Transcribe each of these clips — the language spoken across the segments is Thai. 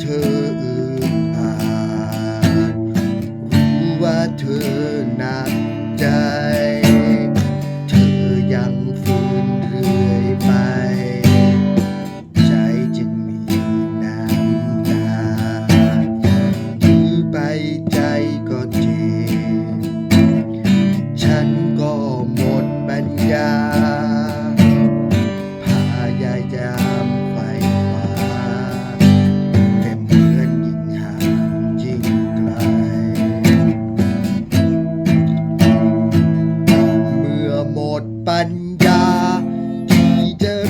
เธออึดอัดรู้ว่าเธอหนักใจ เธอยังฟื้นเรื่อยไป ใจจึงมีน้ำตายื้อไปใจก็เจ็บฉันก็หมดปัญญาพายายา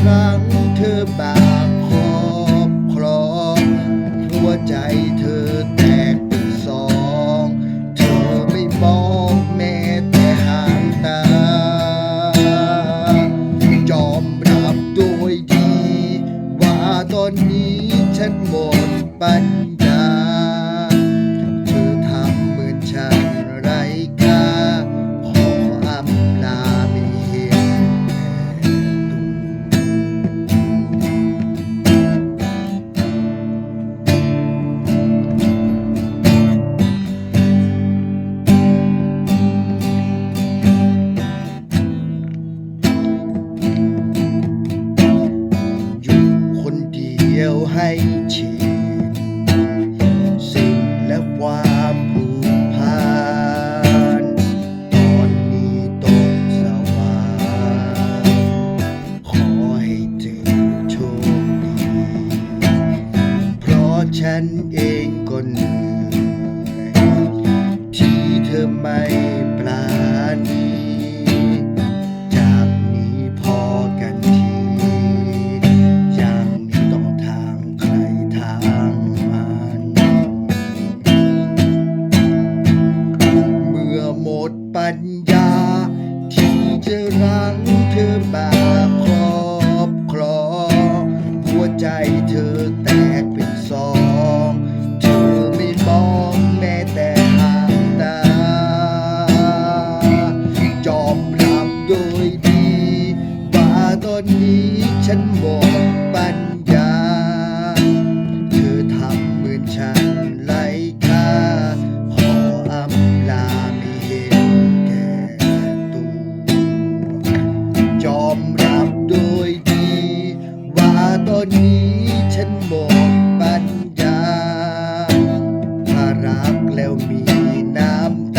ครั้งเธอบาปครอบครองหัวใจเธอแตกเป็นสอง เธอไม่มองแม้แต่หางตา ยอมรับโดยดี ว่าตอนนี้ฉันหมดปัญญา Hay แล้วมีน้ำ